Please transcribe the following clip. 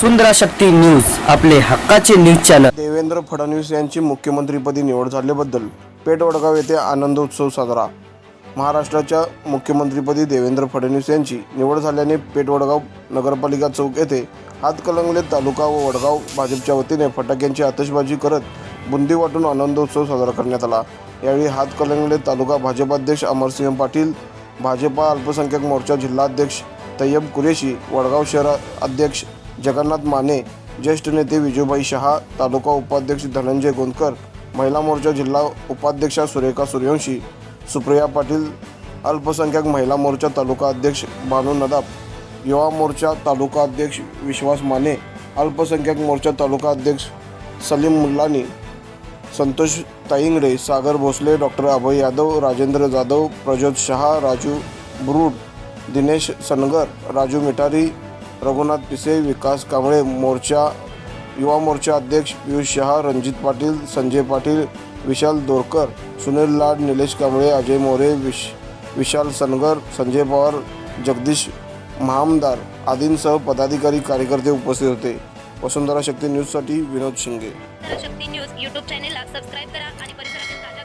वसुंधरा शक्ती news आपले हक्काचे news channel. Devendra Fadnavis यांची मुख्यमंत्रीपदी निवड झाल्याबद्दल पेठ वडगाव येथे आनंदोत्सव साजरा. महाराष्ट्राच्या मुख्यमंत्रीपदी देवेंद्र फडणवीस यांची निवड झाल्याने पेठ वडगाव नगरपालिका चौक येथे हातकलंगले तालुका व वडगाव भाजपच्या वतीने फटाक्यांची आतषबाजी करत बुंदी वाटून आनंदोत्सव साजरा करण्यात आला. यावेळी हातकलंगले तालुका भाजपाध्यक्ष अमरसिंह पाटील भाजपा अल्पसंख्याक मोर्चा जिल्हाध्यक्ष तय्यब कुरेशी वडगाव शहर अध्यक्ष जगन्नाथ माने ज्येष्ठ नेते विजूबाई शहा तालुका उपाध्यक्ष धनंजय गोंदकर महिला मोर्चा जिल्हा उपाध्यक्षा सुरेखा सूर्यवंशी सुप्रिया पाटील अल्पसंख्याक महिला मोर्चा तालुका अध्यक्ष बानू नदाब युवा मोर्चा तालुका अध्यक्ष विश्वास माने अल्पसंख्याक मोर्चा तालुका अध्यक्ष सलीम मुल्लानी संतोष ताईंगडे सागर भोसले डॉक्टर अभय यादव राजेंद्र जाधव प्रज्योत शहा राजू ब्रूड दिनेश सनगर राजू मिठारी रघुनाथ पिसे विकास कांबळे मोर्चा युवा मोर्चा अध्यक्ष पियुष शहा रणजित पाटील संजय पाटील विशाल दोरकर सुनील लाड निलेश कांबळे अजय मोरे विश विशाल सनगर संजय पवार जगदीश महामदार आदींसह पदाधिकारी कार्यकर्ते उपस्थित होते. वसुंधरा शक्ती न्यूजसाठी विनोद शिंगे. शक्ती न्यूज यूट्यूब चॅनेलला सबस्क्राईब करा आणि परिसरातील